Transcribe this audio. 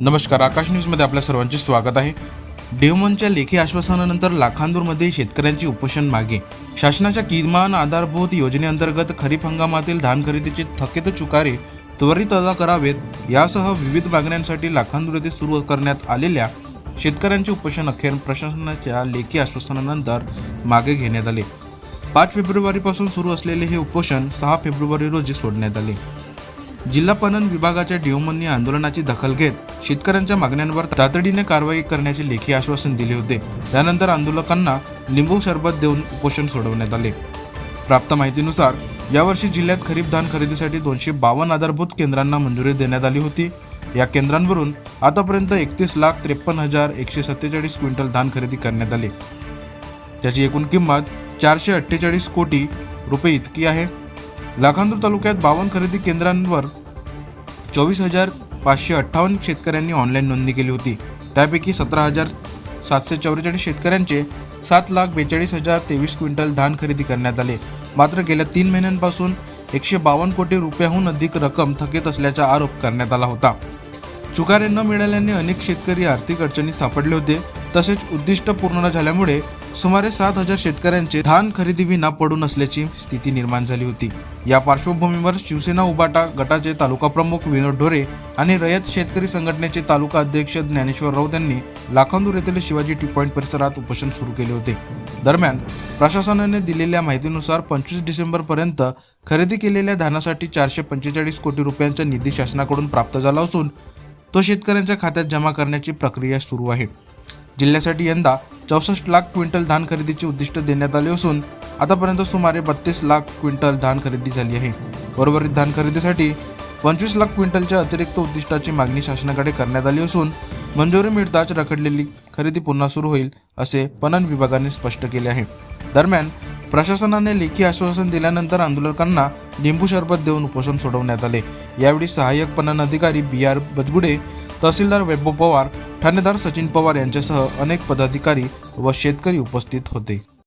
नमस्कार आकाश न्यूजमध्ये आपल्या सर्वांचे स्वागत आहे. डेव्हमनच्या लेखी आश्वासनानंतर लाखांदूरमध्ये शेतकऱ्यांची उपोषण मागे. शासनाच्या किमान आधारभूत योजनेअंतर्गत खरीप हंगामातील धान खरेदीचे थकीत चुकारे त्वरित अदा करावेत यासह विविध मागण्यांसाठी लाखांदूर येथे सुरू करण्यात आलेल्या शेतकऱ्यांचे उपोषण अखेर प्रशासनाच्या लेखी आश्वासनानंतर मागे घेण्यात आले. पाच फेब्रुवारीपासून सुरू असलेले हे उपोषण सहा फेब्रुवारी रोजी सोडण्यात आले. जिल्हा पणन विभागाच्या डीओमननी आंदोलनाची दखल घेत शेतकऱ्यांच्या मागण्यांवर तातडीने कारवाई करण्याचे लेखी आश्वासन दिले होते. त्यानंतर आंदोलकांना लिंबू सरबत देऊन उपोषण सोडवण्यात आले. प्राप्त माहितीनुसार यावर्षी जिल्ह्यात खरीप धान खरेदीसाठी दोनशे बावन्न आधारभूत केंद्रांना मंजुरी देण्यात आली होती. या केंद्रांवरून आतापर्यंत एकतीस लाख त्रेपन्न हजार एकशे सत्तेचाळीस क्विंटल धान खरेदी करण्यात आले. त्याची एकूण किंमत चारशे अठ्ठेचाळीस कोटी रुपये इतकी आहे. लाखांदूर तालुक्यात बावन्न खरेदी केंद्रांवर चोवीस हजार पाचशे अठ्ठावन्न शेतकऱ्यांनी ऑनलाईन नोंदणी केली होती. त्यापैकी सतरा हजार सातशे चौवेचाळीस शेतकऱ्यांचे सात लाख बेचाळीस हजार तेवीस क्विंटल धान खरेदी करण्यात आले. मात्र गेल्या तीन महिन्यांपासून एकशे बावन्न कोटी रुपयाहून अधिक रक्कम थकीत असल्याचा आरोप करण्यात आला होता. चुकारे न मिळाल्याने अनेक शेतकरी आर्थिक अडचणीत सापडले होते. तसेच उद्दिष्ट पूर्ण न झाल्यामुळे सुमारे सात हजार शेतकऱ्यांचे धान खरेदी विना पडून असल्याची स्थिती निर्माण झाली होती. या पार्श्वभूमीवर शिवसेना उबाटा गटाचे तालुका प्रमुख विनोद ढोरे आणि रयत शेतकरी संघटनेचे तालुका अध्यक्ष ज्ञानेश्वर राऊत यांनी लाखांदूर येथील शिवाजी टी पॉईंट परिसरात उपोषण सुरू केले होते. दरम्यान प्रशासनाने दिलेल्या माहितीनुसार पंचवीस डिसेंबरपर्यंत खरेदी केलेल्या धानासाठी चारशे पंचेचाळीस कोटी रुपयांचा निधी शासनाकडून प्राप्त झाला असून तो शेतकऱ्यांच्या खात्यात जमा करण्याची प्रक्रिया सुरू आहे. जिल्ह्यासाठी यंदा चौसष्ट लाख क्विंटल धान खरेदीचे उद्दिष्ट देण्यात आले असून आतापर्यंत सुमारे बत्तीस लाख क्विंटल धान खरेदी झाली आहे. उर्वरित धान खरेदीसाठी पंचवीस लाख क्विंटलच्या अतिरिक्त उद्दिष्टाची मागणी शासनाकडे करण्यात आली असून मंजुरी मिळताच रखडलेली खरेदी पुन्हा सुरू होईल असे पणन विभागाने स्पष्ट केले आहे. दरम्यान प्रशासनाने लेखी आश्वासन दिल्यानंतर आंदोलकांना लिंबू शरबत देऊन उपोषण सोडवण्यात आले. यावेळी सहाय्यक पणन अधिकारी बी आर बजगुडे तहसीलदार वैभव पवार ठाणेदार सचिन पवार यांच्यासह अनेक पदाधिकारी व शेतकरी उपस्थित होते.